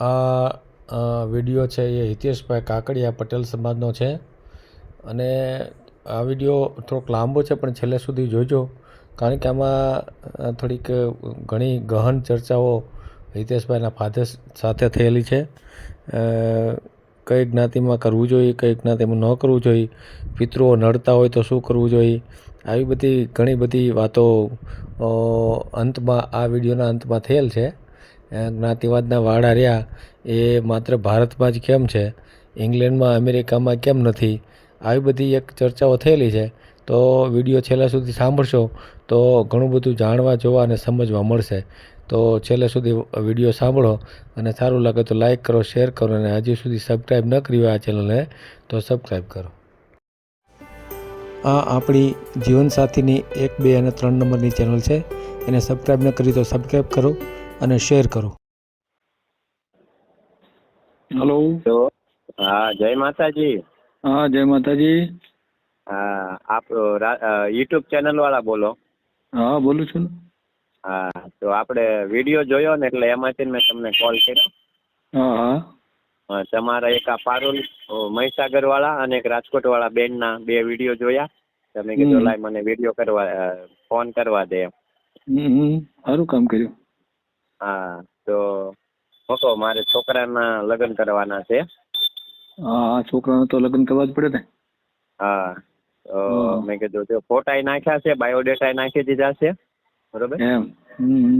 આ વીડિયો છે એ હિતેશભાઈ કાકડિયા પટેલ સમાજનો છે. અને આ વીડિયો થોડોક લાંબો છે, પણ છેલ્લે સુધી જોજો. કારણ કે આમાં થોડીક ઘણી ગહન ચર્ચાઓ હિતેશભાઈના ફાધર સાથે થયેલી છે. કઈ જ્ઞાતિમાં કરવું જોઈએ, કઈ જ્ઞાતિમાં ન કરવું જોઈએ, પિતૃઓ નડતા હોય તો શું કરવું જોઈએ, આવી બધી ઘણી બધી વાતો અંતમાં, આ વિડીયોના અંતમાં થયેલ છે. જ્ઞાતિવાદના વાળા રહ્યા. એ માત્ર ભારતમાં જ કેમ છે? ઇંગ્લેન્ડમાં, અમેરિકામાં કેમ નથી? આવી બધી એક ચર્ચાઓ થયેલી છે. તો વીડિયો છેલ્લા સુધી સાંભળશો. તો ઘણું બધું જાણવા, જોવા અને સમજવા મળશે. તો છેલ્લે સુધી વીડિયો સાંભળો અને સારું લાગે તો લાઇક કરો, શેર કરો અને હજી સુધી સબસ્ક્રાઈબ ન હોય આ ચેનલને, તો સબસ્ક્રાઈબ કરો. આ આપણી જીવનસાથીની એક, બે અને ત્રણ નંબરની ચેનલ છે. એને સબસ્ક્રાઈબ ન કરી તો સબસ્ક્રાઈબ કરો. અને શેર કરો. હલો. હા જય માતાજી. હા જય માતાજી. હા આપ યુટ્યુબ ચેનલ વાળા બોલો. હા બોલું છું. હા તો આપણે વીડિયો જોયો ને એટલે એમાંથી મેં તમને કોલ કર્યો. હા હા. તમારા એક આ પારુલ મહીસાગર વાળા અને એક રાજકોટ વાળા બેનના બે વીડિયો જોયા. તમે કીધું લાય મને વીડિયો કરવા ફોન કરવા દે હમ. સારું કામ કર્યું. હા તો હતો મારે છોકરાના લગ્ન કરવાના છે. હા હા તો લગ્ન કરવા જ પડે ને. હા તો મેં કીધું જો ફોટાય નાખ્યા છે બાયોડેટા નાખી દીધા છે બરોબર?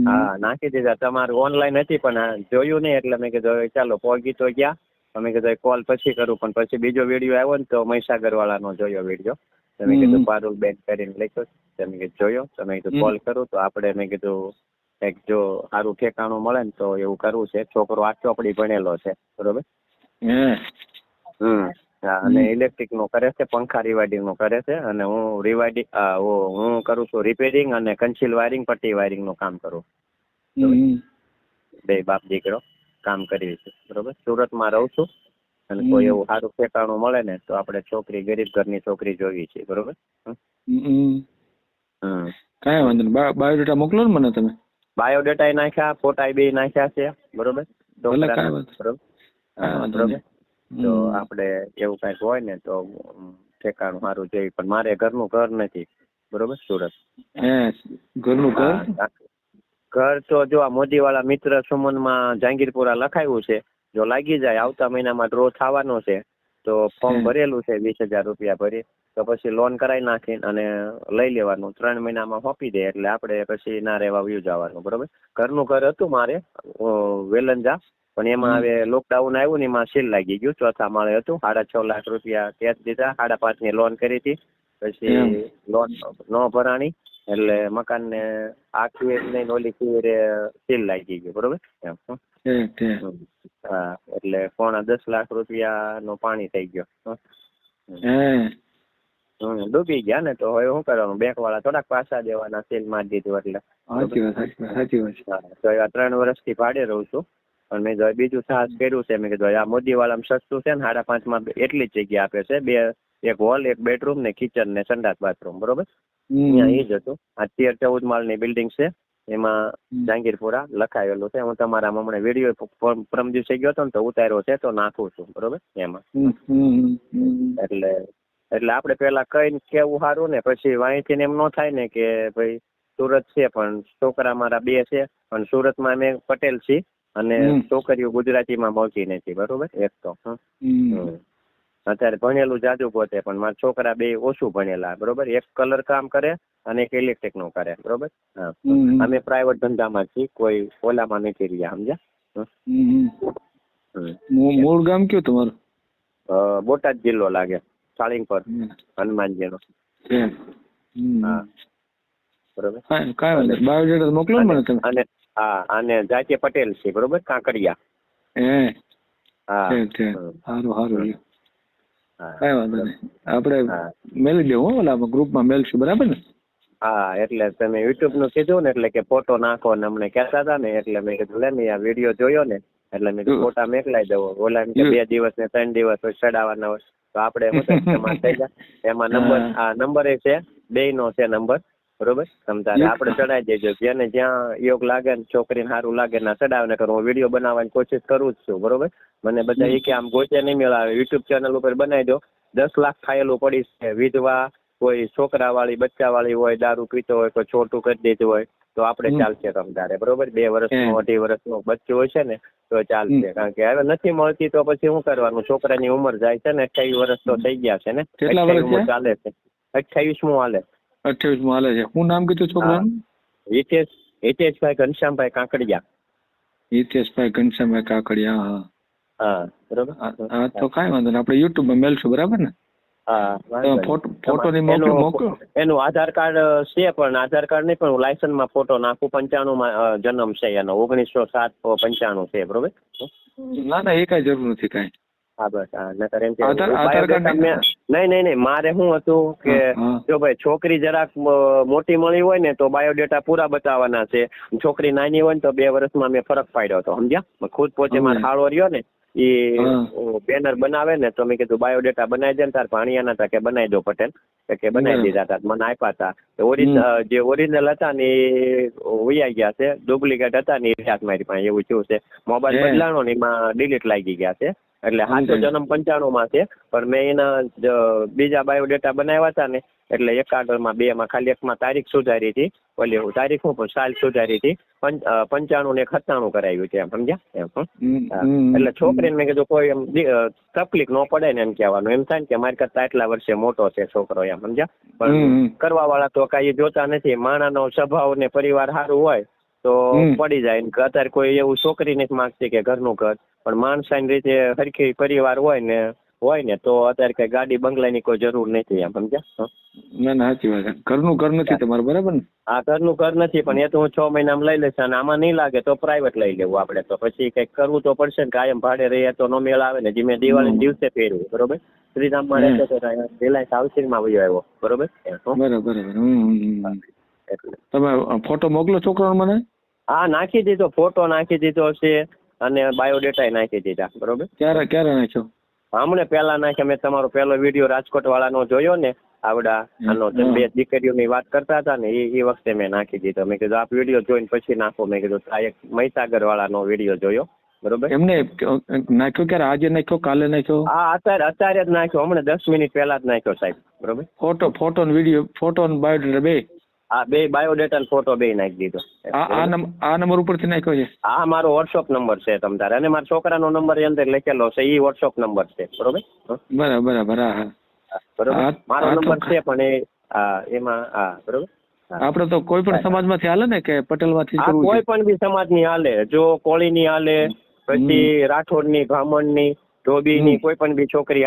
હા નાખી દીધા. તમારું ઓનલાઈન હતી પણ જોયું નહીં એટલે મેં કીધું ચાલો પોગી તો ગયા. તમે કીધું કોલ પછી કરું પણ પછી બીજો વીડિયો આવ્યો ને તો મહીસાગર વાળાનો જોયો વીડિયો. તમે કીધું પારુલ બેન કરીને લખ્યો તમે કીધું જોયો. તમે કીધું કોલ કરું. તો આપણે મેં કીધું એક જો સારું ઠેકાણું મળે ને તો એવું કરવું છે. છોકરો આ ચોપડી ભણેલો છે. બરોબર? હમ. અને ઇલેક્ટ્રિકનું કરે છે પંખા રિવાઇડિંગનું કરે છે અને હું રિવાઇડિંગ હું કરું છું રિપેરિંગ અને કન્સીલ વાયરિંગ પટ્ટી વાયરિંગનું કામ કરું. બે બાપ દીકરો કામ કરીએ છીએ બરોબર? સુરતમાં રહું છું. અને કોઈ એવું સારું ઠેકાણું મળે ને તો આપણે છોકરી ગરીબ ઘરની છોકરી જોઈએ છીએ બરોબર. હમ. કાંઈ વાંધો નહીં. બાયોડેટા મોકલો ને મને તમે. બાયોડેટાય નાખ્યા ફોટા બે નાખ્યા છે બરોબર? તો આપણે એવું કંઈક હોય ને તો ઠેકાણું સારું જોઈએ પણ મારે ઘરનું ઘર નથી બરોબર? સુરત. ઘરનું ઘર? ઘર તો જો આ મોદીવાળા મિત્ર સુમનમાં જહાંગીરપુરા લખાયું છે જો લાગી જાય આવતા મહિનામાં ડ્રો થવાનો છે તો ફોર્મ ભરેલું છે વીસ હજાર રૂપિયા ભરી. તો પછી લોન કરાવી નાખી અને લઈ લેવાનું. ત્રણ મહિનામાં સોંપી દે એટલે આપણે પછી ના રહેવા વ્યુ જવાનું બરોબર? ઘરનું ઘર હતું મારે વેલંજા. પણ એમાં હવે લોકડાઉન આવ્યું ને એમાં સીલ લાગી ગયું. ચોથા માળે હતું. સાડા છ લાખ રૂપિયા કેશ દીધા. સાડા પાંચની લોન કરી હતી. પછી લોન ન ભરાણી. એટલે મકાનને આ કુવેર નહીં ઓલી કુવેરે સીલ લાગી ગયું બરોબર? એમ હં. એટલે પોણા દસ લાખ રૂપિયા નો પાણી થઈ ગયો ડૂબી ગયા ને તો હવે શું કરવાનું? બેંક વાળા થોડાક પાછા દેવાના સીલ મારી દીધું એટલે. તો એવા ત્રણ વર્ષથી ભાડે રહું છું. અને મેં જોઈ બીજું સાહસ કર્યું છે મેં કીધું આ મોદી વાળામાં સસ્તું છે ને સાડા પાંચમાં એટલી જ જગ્યા આપે છે. બે એક હોલ એક બેડરૂમ ને કિચન ને સંડાસ બાથરૂમ બરોબર? અહીંયા એ જ હતો. આ ચૌદ માળની બિલ્ડિંગ છે. એમાં જાંગીરપુરા લખાયેલું છે. હું તમારા હમણાં વીડિયો પરમ દિવસે ગયો હતો ને તો ઉતાર્યો છે તો નાખું છું. બરોબર? એમાં. એટલે એટલે આપણે પેલા કઈ કેવું સારું ને પછી વાંહીથી ને એમ ન થાય ને કે ભાઈ સુરત છે પણ છોકરા મારા બે છે પણ સુરતમાં અમે પટેલ છીએ અને છોકરીઓ છોકરીઓ ગુજરાતીમાં મળતી નથી. બરોબર? એક તો. અત્યારે ભણેલું જાજુ પોતે પણ મારા છોકરા બે ઓછું ભણેલા બરોબર? એક કલર કામ કરે અને એક ઇલેક્ટ્રિકનું કરે બરોબર? હા. અમે પ્રાઇવેટ ધંધામાં છીએ કોઈ ઓલામાં નથી રહ્યા સમજ્યા? મૂળ ગામ કયું તમારું? બોટાદ જિલ્લો લાગે સાળીંગપર પર હનુમાનજી નો હા. બરોબર? કાંઈ કાંઈ વાંધો બાયોડેટા મોકલો મને અને તમે. અને હા અને જાતીય પટેલ છે બરોબર? કાંકરિયા. હે. સારું સારું. કાંઈ વાંધો નહીં. આપણે. મેલી દેવું હો ગ્રુપમાં મેલશું બરાબર ને? હા એટલે તમે યુટ્યુબનું કીધું ને એટલે કે ફોટો નાખો ને અમને કહેતા હતા ને એટલે મેં કીધું લે ને આ વીડિયો જોયો ને. એટલે મેં ફોટા મેકલાઈ દઉં. ઓલા બે દિવસ ને ત્રણ દિવસ હોય ચડાવવાના હોય. તો આપણે એમાં નંબર. આ નંબર એ છે બે નો છે નંબર. બરોબર? એક- આપણે ચડાઈ દેજો. જેને જ્યાં યોગ લાગે ને છોકરીને સારું લાગે ને ચડાવે ને કરું હું વીડિયો બનાવવાની કોશિશ કરું જ છું બરોબર? મને બધા એ કે આમ ગોચે નહીં મેળાવે યુટ્યુબ ચેનલ ઉપર બનાવી દો. દસ લાખ ફાઇલો પડી છે. વિધવા કોઈ છોકરા વાળી બચ્ચા વાળી હોય દારૂ પીતો હોય કોઈ છોટું કરી દેતું હોય તો આપણે ચાલશે તમ બરોબર? બે વર્ષનું. અઢી વર્ષનું બચ્ચું હોય છે ને તો ચાલશે. કારણ કે હવે નથી મળતી તો પછી શું કરવાનું? છોકરાની ઉંમર જાય છે ને અઠાવીસ વર્ષ તો થઈ ગયા છે ને અઠાવીસ 28 વર્ષ ઉંમર ચાલે છે. અઠાવીસમું હાલે. અઠ્યાવીસમાં હાલે છે. શું નામ કીધું છોકરાનું હિતેશ હિતેશભાઈ ઘનશ્યામભાઈ કાંકડિયા. હિતેશભાઈ ઘનશ્યામભાઈ કાકડિયા હા હા. બરોબર? હા હા તો કાંઈ વાંધો નહીં. આપણે યુટ્યુબમાં મેલશું બરાબર ને? હા ફોટો એનું- મોકલો. એનું આધાર કાર્ડ છે પણ આધાર કાર્ડ નહીં પણ હું લાયસન્સમાં ફોટો નાખું. પંચાણું માં જન્મ છે એનો. ઓગણીસો સાત પંચાણું છે બરોબર? ના ના એ કાંઈ જરૂર નથી કાંઈ. હા બસ હા નકર એમ કે આધાર- આધાર કાર્ડ biodata મેં- નહીં નહીં નહીં મારે શું હતું કે જો ભાઈ છોકરી જરાક મોટી મળી હોય ને તો બાયોડેટા પૂરા બતાવવાના છે. છોકરી નાની હોય ને તો બે વર્ષમાં મેં ફરક પાડ્યો હતો સમજ્યા? ખુદ પોતે મારે હાળો રહ્યો ને એ બેનર બનાવે ને તો મેં કીધું બાયોડેટા બનાવી દે ને તાર પાણીયાના હતા કે બનાવી દો પટેલ. કે બનાવી દીધા હતા મને આપ્યા હતા ઓરિજિનલ જે ઓરિજિનલ હતા ને એ વૈયા ગયા છે. ડુપ્લિકેટ હતા ને એ મારી પાસે એવું થયું છે. મોબાઈલ બદલાણો ને એમાં ડિલીટ લાગી ગયા છે. એટલે તો જન્મ પંચાણું માં છે પણ મેં એના બીજા બાયોડેટા બનાવ્યા હતા ને એટલે એકાદમાં બે માં ખાલી એકમાં તારીખ સુધારી હતી ઓલી હું તારીખ હું પણ સાલ સુધારી હતી પંચાણું ને સત્તાણું કરાવ્યું છે એમ સમજ્યા? એમ એટલે છોકરીને મેં કીધું કોઈ એમ તકલીફ ન પડે ને એમ કહેવાનું. એમ થાય ને કે મારી કરતા એટલા વર્ષે મોટો છે છોકરો એમ સમજ્યા? પણ કરવા વાળા તો કાંઈ જોતા નથી. માણાનો સ્વભાવ ને પરિવાર સારું હોય તો પડી જાય અત્યારે કોઈ એવું છોકરી નથી માગતી કે ઘરનું ઘર. પણ માણસાની રીતે હરખી પરિવાર હોય ને હોય ને તો અત્યારે કઈ ગાડી બંગલાની કોઈ જરૂર નથી એમ સમજ્યા? ના ના સાચી વાત ઘરનું ઘર નથી તમારું બરાબર ને? આ ઘરનું ઘર નથી પણ એ તો હું છ મહિનામાં લઈ લઈશ અને આમાં નહીં લાગે તો પ્રાઇવેટ લઈ લેવું આપણે તો. પછી કંઈક કરવું તો પડશે ને કાયમ ભાડે રહીએ તો નો મેળ આવે ને જે મેં દિવાળી. દિવસે પહેર્યું બરોબર? શ્રીરામમાં હમ. રહેતો તો રિલાયન્સ હાઉસિંગમાં વયો આવ્યો બરોબર? બરાબર તમે ફોટો મોકલો છોકરાનો મને? હા નાખી દીધો ફોટો નાખી દીધો છે અને બાયોડેટા નાખી દીધા બરોબર? ક્યારે ક્યારે નાખ્યો? હમણે પહેલા નાખ્યા મેં તમારો પહેલો વીડિયો રાજકોટ વાળાનો જોયો ને આવડા આનો બે દીકરીઓની વાત કરતા હતા ને એ એ વખતે મેં નાખી દીધો. મેં કીધું આપ વીડિયો જોઈને પછી નાખો. મેં કીધું આ એક મહીસાગર વાળાનો વીડિયો જોયો. બરોબર? એમને નાખ્યો ક્યારે? આજે નાખ્યો કાલે નાખ્યો? હા અત્યારે અત્યારે જ નાખ્યો. હમણાં દસ મિનિટ પહેલા જ નાખ્યો સાહેબ. બરોબર? Photo photo video photo biodata બે. આ બે બાયોડેટા ફોટો બે નાખી દીધો. આ આ નંબર ઉપરથી નાખ્યો છે? આ મારો વોટ્સઅપ નંબર છે તમ તારે. અને મારા છોકરાનો નંબર એ અંદર લખેલો છે એ વોટ્સઅપ નંબર છે. બરોબર? બરાબર બરાબર હા હા. બરોબર? મારો નંબર છે પણ એ એમાં હા બરોબર? આપડે આપણે તો કોઈ પણ સમાજમાંથી હાલે ને કે પટેલમાંથી કરવું કોઈ પણ બી સમાજની હાલે. જો કોળીની હાલે પછી રાઠોડની બ્રાહ્મણની ધોબીની ની કોઈ પણ બી છોકરી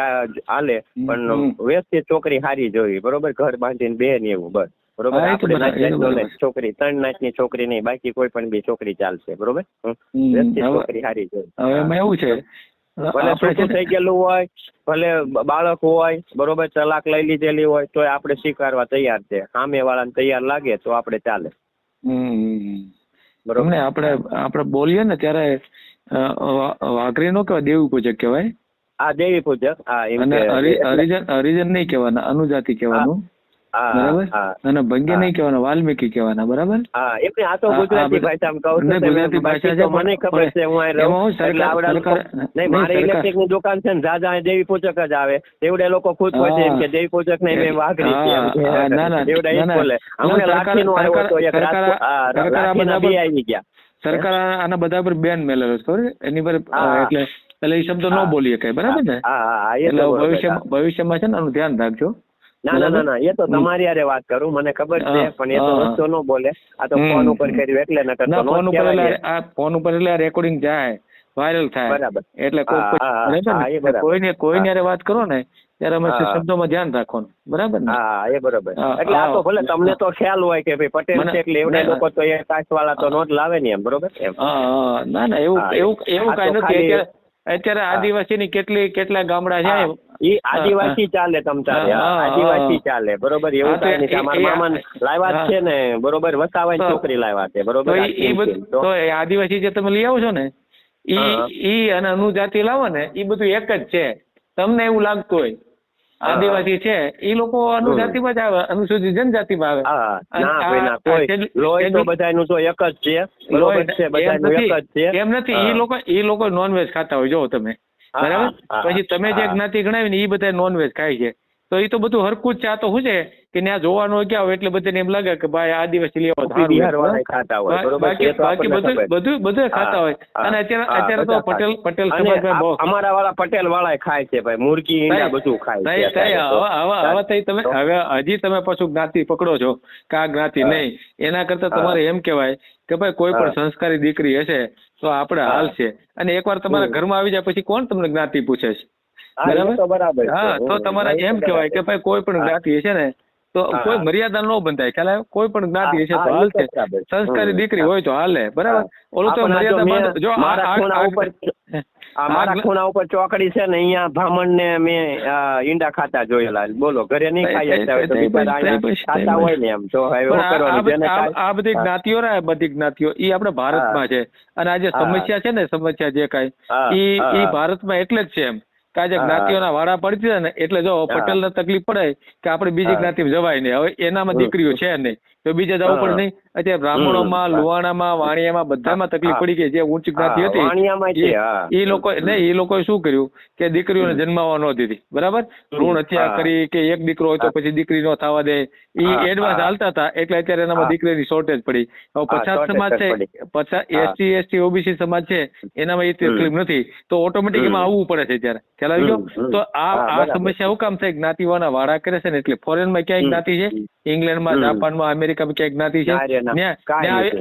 હાલે. પણ વ્યવસ્થિત છોકરી હારી જોઈ બરોબર? ઘર બાંધીને બે ને એવું બસ. બરોબર? આપણે. છોકરી ત્રણ નાખની છોકરી નહીં બાકી કોઈ પણ બી છોકરી ચાલશે બરોબર? છોકરી હારી જોઈ હવે એમાં એવું છે ભલે છૂટું થઈ ગયેલું હોય ભલે બાળક હોય બરોબર તલાક લઈ લીધેલી હોય તો આપણે સ્વીકારવા તૈયાર છે. સામે વાળાને તૈયાર લાગે તો આપણે ચાલે. બરોબર? ને આપણે આપણે બોલીએ ને ત્યારે વાઘરી નો કહેવાય દેવી પૂજક કહેવાય. આ દેવી પૂજક હા હરિજન હરિજન નહીં કહેવાના અનુજાતિ કહેવાનું. બરાબર? અને ભંગે હા. નહીં કહેવાના વાલ્મીકી કહેવાના બરાબર? હા એમને આ તો ગુજરાતી ભાષામાં કહું છું ગુજરાતી ભાષા છે મને ખબર છે હું અહીં રહું એટલે આવડા નહીં નહીં, મારે ઇલેક્ટ્રિકની દુકાન છે ને જાજા દેવી પૂજક જ આવે. એવડે લોકો ખુશ હોય છે એમ કે દેવી પૂજક ને મેં વાઘરી ના, ના, એ. બોલે. નો આવ્યો તો એક બે આવી ગયા. સરકાર આના બધા પર બેન મેલેલો છે એની પર એટલે એટલે એ શબ્દ ન બોલી બોલીએ કઈ બરાબર ને? એટલે ભવિષ્યમાં ભવિષ્યમાં છે ને આનું ધ્યાન રાખજો. ના ના ના ના એ તો તમારી હારે વાત કરું મને ખબર છે પણ એ તો વસ્તુ ન બોલે. આ તો ફોન ઉપર કર્યું એટલે નકર તો ફોન ઉપર એટલે આ ફોન ઉપર એટલે રેકોર્ડિંગ જાય વાયરલ થાય. બરાબર. એટલે. કોઈને કોઈને હારે વાત કરો ને ત્યારે અમે શબ્દોમાં ધ્યાન રાખવાનું. બરાબર ને? હા એ બરોબર. એટલે આ તો ભલે તમને તો ખ્યાલ હોય કે ભાઈ પટેલ છે એટલે એવડા લોકો તો એ કાસ્ટ વાળા તો નોટ લાવે ને એમ બરોબર? હા ના ના એવું એવું એવું કઈ નથી. અત્યારે અત્યારે આદિવાસીની કેટલી કેટલા ગામડા છે ઈ આદિવાસી ચાલે તમ તારે હા, હા, આદિવાસી ચાલે બરોબર એવું કાંઈ નથી અમારા એ- લાવ્યા છે ને બરોબર વસાવાની છોકરી લાવ્યા છે બરોબર. બધું તો- આદિવાસી જે તમે લઈ આવો છો ને ઈ હા. ઈ અને અનુજાતિ લાવો ને ઈ બધું એક જ છે. તમને એવું લાગતું હોય. આદિવાસી છે. એ લોકો અનુજાતિમાં જ આવે અનુસૂચિત જનજાતિમાં આવે. લોહી તો બધાયનું તો એક જ છે બરોબર છે એમ બધાયનું એક જ છે. એમ નથી. એ લોકો એ લોકો નોનવેજ ખાતા હોય જો તમે. બરાબર? પછી તમે જે જ્ઞાતિ ગણાવી ને એ બધા નોનવેજ ખાય છે. તો એ તો બધું હરકું જ છે આ તો શું છે કે ત્યાં જોવાનું હોય એટલે બધાને એમ લાગે કે ભાઈ આદિવાસી લેવો બાકી બાકી બધું બધું બધું ખાતા હોય. અને અત્યારે અત્યારે તો પટેલ. પટેલ બહુ અમારા વાળા પટેલ વાળા ખાય છે ભાઈ. મુરગી ઈંડા બધું ખાય છે હવે હવે હવે તઈ તમે હવે હજી તમે પાછું જ્ઞાતિ પકડો છો કે આ જ્ઞાતિ નહીં. એના કરતા તમારે એમ કહેવાય કે ભાઈ કોઈ પણ સંસ્કારી દીકરી હશે તો આપણે. હાલ છે અને એકવાર તમારા ઘરમાં આવી જાય પછી કોણ તમને જ્ઞાતિ પૂછે છે બરાબર? છે. હા તો તમારે એમ કહેવાય કે ભાઈ કોઈ પણ જ્ઞાતિ હશે ને તો કોઈ મર્યાદા ન બંધાય. ખ્યાલ આવ્યો? કોઈ પણ જ્ઞાતિ હશે તો એ હાલ તો છે. બરાબર છે. સંસ્કારી દીકરી હોય તો હાલે બરાબર? ઓલું તો મર્યાદા મેં જો આ- મારા ખૂણા ઉપર આ આ મારા ખૂણા ઉપર ચોકડી છે ને અહીંયા ભામણ ને મેં ઈંડા ખાતા જોયેલા. બોલો ઘરે નહીં ખાઈ ખાતા હોય ને એમ. શું આ- બધી- જ્ઞાતિઓ ને બધી જ્ઞાતિઓ. એ આપણે ભારતમાં છે. અને આ જે સમસ્યા છે ને સમસ્યા જે કાંઈ એ ઈ ઈ. ભારતમાં એટલે જ છે એમ. કે આ જે હા. જ્ઞાતિઓના વાડા પડતી છે ને એટલે જો હા. પટેલ ને તકલીફ પડે કે આપણે બીજી જ્ઞાતિ જવાય નહીં. હવે એનામાં દીકરીઓ છે નહીં. તો બીજે જવું પડે નહીં. અત્યારે બ્રાહ્મણોમાં લુવાણામાં વાણિયામાં બધામાં તકલીફ પડી ગઈ જે ઊંચ જ્ઞાતિ હતી. એ લોકો એ લોકોએ શું કર્યું કે દીકરીઓને જન્માવા ન દીધી. બરાબર? ઋણ હત્યા કરી કે એક દીકરો હોય તો પછી દીકરી નો થવા દે. એ એડવાન્સ હાલતા હતા એટલે અત્યારે એનામાં. દીકરીની શોર્ટેજ પડી. હવે પછાત સમાજ છે. પછાત એસટી એસટી ઓબીસી સમાજ છે એનામાં એ તકલીફ નથી. તો ઓટોમેટિક. એમાં આવવું પડે છે ત્યારે. ખ્યાલ આવી ગયો. તો આ આ સમસ્યા શું કામ થાય જ્ઞાતિવાના વાળા કરે છે ને એટલે ફોરેનમાં ક્યાંય જ્ઞાતિ છે. ઇંગ્લેન્ડમાં. જાપાનમાં અમેરિકામાં ક્યાંય જ્ઞાતિ છે?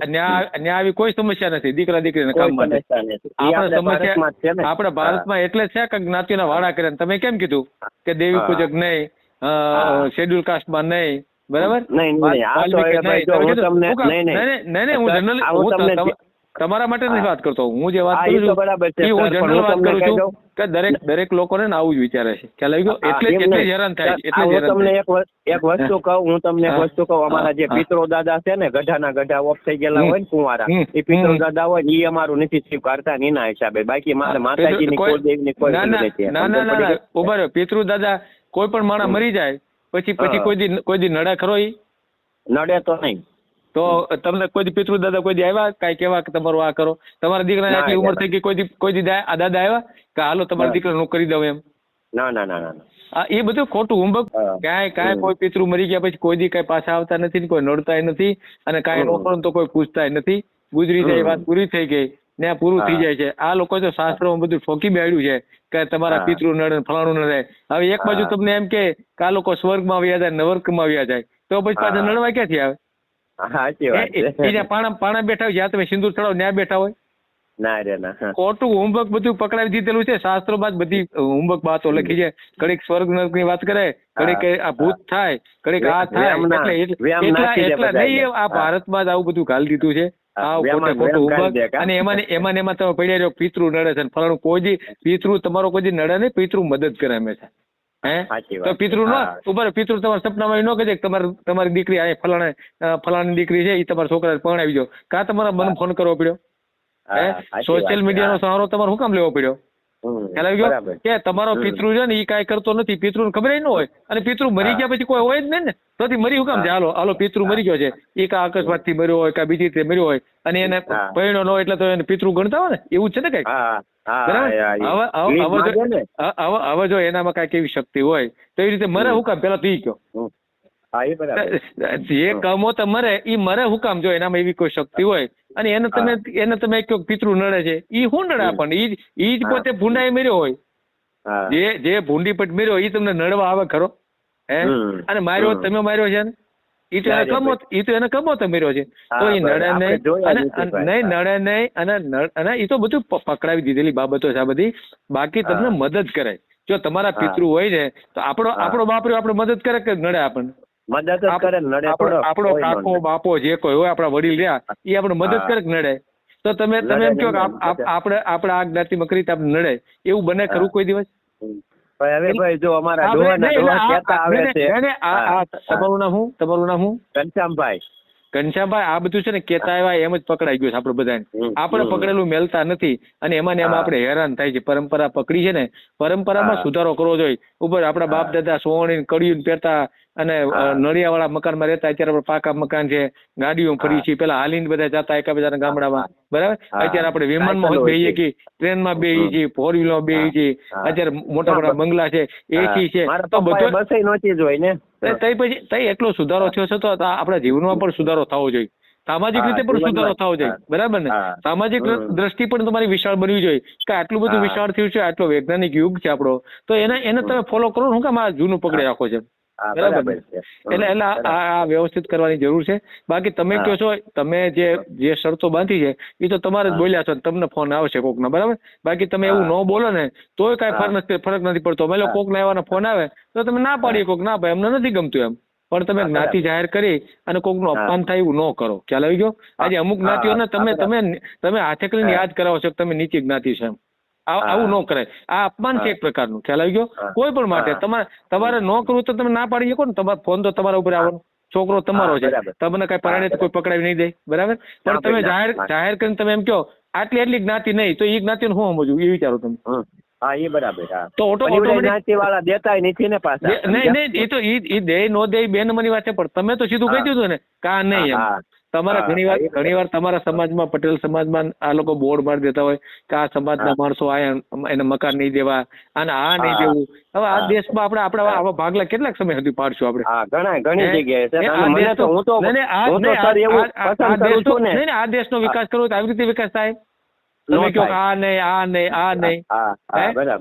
ન્યા આવી- કોઈ સમસ્યા નથી દીકરા દીકરીના કોઈ કામ માટે. સમસ્યા નથી. ઈ આપણે સમસ્યા આપણે ભારતમાં એટલે છે કે જ્ઞાતિના વાડા કરે તમે કેમ કીધું કે દેવી પૂજક નહીં હા. શેડ્યુલ કાસ્ટમાં નહીં બરાબર? નહીં, નહીં, નહીં. હું કીધું, તમારા માટે નથી વાત કરતો. હું જે વાત કરું છું હું જનરલ વાત કરું છું કે દરેક દરેક લોકોને આવું જ વિચારે છે. ખ્યાલ આવી ગયો? એટલે એટલે હેરાન થાય એટલે હું તમને એક વસ્તુ- એક વસ્તુ કહું હું તમને એક વસ્તુ કહું. અમારા જે. પિતરો દાદા છે ને ગઢાના ગઢા ઓફ થઈ ગયેલા હોય ને કુંવારા એ પિતરો દાદા હોય ને ઈ અમારું નથી સ્વીકારતા ને એના હિસાબે. બાકી મારે માતાજીની ની કોઈ ના ની ના નથી. ના ના ના પડી ઊભા રહ્યો પિતૃ દાદા કોઈ પણ માણસ મરી જાય પછી પછી કોઈ દી કોઈ દી નડે ખરો નડે તો નહીં. તો તમને કોઈ દી પિતૃ દાદા કોઈ દી આવ્યા કાંઈ કેવા કે તમારું આ કરો? તમારા દીકરાને આટલી ઉંમર થઈ ગઈ કોઈ દી કોઈ દી આ દાદા આવ્યા કે હાલો તમારા. દીકરાનું કરી દઉં એમ. ના ના ના ના. એ બધું ખોટું ઉંબક. કાંઈ કાંઈ કોઈ પિતૃ મરી ગયા પછી કોઈ દી કાંઈ પાછા આવતા નથી કોઈ નડતાય નથી અને કાંઈ હમ. નો કરો ને તો કોઈ પૂછતાય નથી. ગુજરી જાય વાત પૂરી થઈ ગઈ ને આ પૂરું થઈ જાય છે. આ લોકો તો શાસ્ત્રોમાં બધું ઠોકી બેડ્યું છે કે તમારા પિતૃ નડે ફલાણું નડે. હવે એક બાજુ તમને એમ કે કે આ લોકો સ્વર્ગમાં આવ્યા જાય નવર્ગમાં આવ્યા જાય. તો પછી પાછા નડવા ક્યાંથી આવે? સાચી વાત એ- એ- છે. એ જ્યાં પાણા પાણા બેઠા હોય જ્યાં તમે સિંદૂર ચડાવો ત્યાં બેઠા હોય. ના રે ના ખોટું હોમવર્ક બધું પકડાવી દીધેલું છે શાસ્ત્રોમાં જ બધી હોમવર્ક વાતો લખી છે. કડીક સ્વર્ગ નરકની વાત કરે કડીક આ ભૂત થાય કડીક આ થાય એટલે એટલે- એટલા એટલા નહીં આ. ભારતમાં જ આવું બધું ઘાલ દીધું છે? અને એમાં એમાં એમાં તમે પડ્યા રહ્યો પિતૃ નડે છે. ને ફલાણું કોઈ પિતૃ તમારો કોઈ નડે નહીં પિતૃ મદદ કરે હંમેશા. હે? તો પિતૃ. નો. ઉપર પિતૃ તમારા સપનામાં ન કહે કે તમારી તમારી દીકરી આ ફલાણે ફલાણી દીકરી છે એ તમારા છોકરા પરણાવી દો કાં તમારા મને ફોન કરવો પડ્યો? હે સોશિયલ મીડિયા નો મીડિયાનો સહારો તમારે શું કામ લેવો પડ્યો? ખ્યાલ આવી ગયો? કે તમારો પિતૃ છે ને એ કાંઈ કરતો નથી પિતૃ ખબર ન હોય. અને પિતૃ મરી ગયા પછી કોઈ હોય જ નહીં ને? તોથી મરી હું કામ છે? હાલો હાલો પિતૃ મરી ગયો છે. એ કા અકસ્માતથી મર્યો હોય કા બીજી રીતે મર્યો હોય અને એને પરિણો ન હોય એટલે તો એને પિતૃ ગણતા હોય ને? એવું છે ને કંઈક? હા, હવે હવે- જો- એનામાં કાંઈક એવી શક્તિ હોય તો એવી રીતે મરે. હું કામ? પેલા તું હમ. હા એ બરાબર. જે કમો તો મરે એ મરે હું કામ જો એનામાં એવી કોઈ શક્તિ હોય? અને એને તમે એને તમે કયો પિતૃ નડે છે એ હું નડે. આપણને? એ જ- ઈ જ પોતે ભૂંડાઈ મર્યો હોય. જે જે ભૂંડી પટ મર્યો એ તમને નડવા આવે ખરો? હે? અને માર્યો તમે માર્યો છે ને ઈ તો એને કમો એ તો એને કમો તો મર્યો છે. તો એ નડે નહીં. અને. નહીં નડે નહીં અને ઈ તો બધું પકડાવી દીધેલી બાબતો છે આ બધી. બાકી તમને મદદ કરે. જો તમારા પિતૃ હોય ને તો આપણો આપણો બાપ રહ્યો આપણે મદદ કરે કે નડે આપણને? મદદ જ કરે નડે આપણો આપણો કાકો બાપો જે કોઈ હોય આપણા વડીલ રહ્યા એ આપણે મદદ કરે નડે? તો તમે તમે એમ કહો. આપણે આપણે આ જ્ઞાતિમાં કરી આપણે નડે. એવું બને ખરું કોઈ દિવસ? હવે ભાઈ જો અમારા આ- કહેતા આવે છે. નહીં, નહીં, આ- હા, આ તમારું નામ શું? તમારું નામ શું? ઘનશ્યામભાઈ. ઘનશ્યામભાઈ આ બધું છે ને કેતા આવ્યા એમ જ પકડાઈ ગયું છે આપણે બધાને. આપણે પકડેલું મેલતા નથી. અને એમાં ને એમાં. આપણે હેરાન થાય છે. પરંપરા પકડી છે ને પરંપરામાં સુધારો કરવો જોઈએ. ઉપર આપણા બાપ. દાદા સોવણી કડિયું પહેરતા અને નળિયાવાળા મકાનમાં રહેતા અત્યારે આપણે પાકા મકાન છે ગાડીઓ ફરી છે પેલા હાલીને બધા જતા એકાબીજાના ગામડામાં. બરાબર? અત્યારે આપણે વિમાનમાં બેહીએ કે ટ્રેનમાં બેહી. છીએ ફોર વ્હીલમાં બેહી છે છીએ. અત્યારે મોટા મોટા બંગલા છે એસી છે. તો બધો બસે નહોતી હોય ને. તઈ પછી તઈ એટલો સુધારો થયો છે તો આપણા જીવનમાં પણ સુધારો થવો જોઈએ. સામાજિક રીતે પણ સુધારો થવો જોઈએ. બરાબર ને? સામાજિક દ્રષ્ટિ પણ તમારી વિશાળ બનવી જોઈએ. કે આટલું બધું વિશાળ થયું છે આટલો વૈજ્ઞાનિક યુગ છે આપણો. તો એને એને તમે ફોલો કરો હું કામ આ જૂનું પકડી રાખો છે. બરાબર ને? એટલે એટલે આ- વ્યવસ્થિત કરવાની જરૂર છે. બાકી તમે. કહો છો તમે જે જે શરતો બાંધી છે એ તો તમારે જ બોલ્યા છો તમને ફોન આવશે કોકના બરાબર? બાકી તમે એવું. ન બોલો ને તોય કાંઈ. ફરક નથી ફરક નથી પડતો. અમે કોક ના એવાનો ફોન આવે તો તમે ના પાડીએ કોક ના ભાઈ અમને નથી ગમતું એમ. પણ તમે જ્ઞાતિ જાહેર કરી અને કોકનું નું અપમાન થાય એવું ન કરો. ખ્યાલ આવી ગયો? આજે અમુક જ્ઞાતિઓ જ્ઞાતિઓને તમે તમે તમે હાથે કરીને યાદ કરાવો છો કે તમે નીચી જ્ઞાતિ છે એમ. આવું ન કરાય. આ અપમાન છે. એક પ્રકારનું. ખ્યાલ આવી ગયો? કોઈ પણ માટે. તમારે તમારે ન કરવું તો તમે ના પાડી શકો ને. તમારો ફોન તો તમારા ઉપર આવવાનો. છોકરો તમારો છે. તમને કઈ પરાણે કોઈ પકડાવી નહીં દે. બરાબર? પણ તમે જાહેર જાહેર કરીને તમે એમ કહો આટલી આટલી જ્ઞાતિ નહીં તો એ જ્ઞાતિ હું સમજવું એ વિચારો તમે. હા એ બરાબર તો ઓટો પણ એ બધા automatic- જ્ઞાતિવાળા દેતાય નથી ને પાછા. નહીં નહીં એ તો ઈ દે નો દે બે નંબરની વાત છે પણ તમે તો સીધું કહી દીધું ને કા નહીં તમારા ઘણી વાર તમારા સમાજમાં પટેલ સમાજમાં આ લોકો બોર્ડ મારી દેતા હોય કે આ સમાજના માણસો આ એને મકાન નહીં દેવા અને આ નહીં દેવું. હવે આ દેશમાં આપણે આપણા આવા ભાગલા કેટલાક સમય સુધી પાડશું આપણે? ઘણા ઘણી જગ્યાએ આ દેશનો- વિકાસ કરવો તો આવી રીતે વિકાસ થાય? તમે કહો આ નહીં આ નહીં આ નહીં?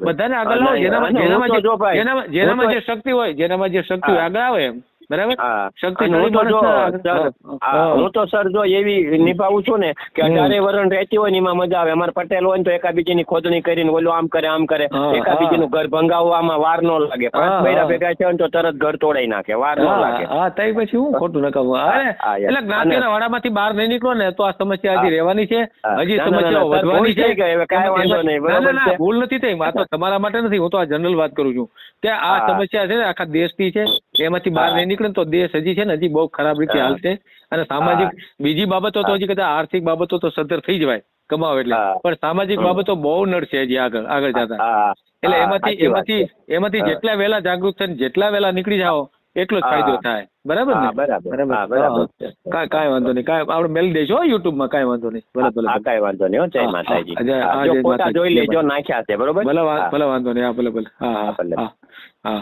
બધાને આગળ જેનામાં જેનામાં જે શક્તિ હોય જેનામાં જે શક્તિ આગળ આવે એમ. બરાબર? શક્તિ હું તો જો સર હા, તો જો એવી નિભાવું છું ને કે અઢારે વરણ રહેતી હોય ને એમાં મજા આવે. અમારે પટેલ હોય ને તો એકાબીજીની ખોદણી કરીને ઓલું આમ કરે આમ કરે. એકાબીજીનું ઘર ભંગાવવામાં વાર ન લાગે. બૈરા ભેગા છે તો તરત ઘર તોડાઈ નાખે. વાર ન લાગે. હા તઈ પછી હું ખોટું નકામું. અરે એટલે જ્ઞાતિના વાડામાંથી બહાર નહીં નીકળો ને તો આ સમસ્યા હજી. રહેવાની છે. હજી સમસ્યાઓ વધવાની છે. કાંઈ વાંધો નહીં, બરાબર ભૂલ નથી થઈ. આ તો તમારા માટે નથી. હું તો આ જનરલ વાત કરું છું. કે આ સમસ્યા છે ને આખા દેશની છે. એમાંથી બહાર નહીં નીકળે તો દેશ હજી છે ને હજી બહુ ખરાબ રીતે. હાલશે. અને સામાજિક બીજી બાબતો તો હજી કદાચ આર્થિક બાબતો તો સદ્ધર થઈ જવાય કમાવ એટલે. પણ સામાજિક બાબતો બહુ નડશે હજી આગળ આગળ જતા. એટલે એમાંથી એમાંથી એમાંથી જેટલા વહેલા જાગૃત થઈને જેટલા વહેલા નીકળી જાઓ એટલો જ ફાયદો થાય. બરાબર ને? કઈ બરાબર. કાંઈ કાંઈ વાંધો નહીં. કાંઈ આપણે મેલી દેજો યુટ્યુબમાં કાંઈ વાંધો નહીં. ભલે ભલે કાંઈ વાંધો નહીં જય માતાજી. જોઈ લેજો નાખ્યા છે બરોબર? ભલે ભલે વાંધો નહીં. હા ભલે ભલે. હા. હા હા.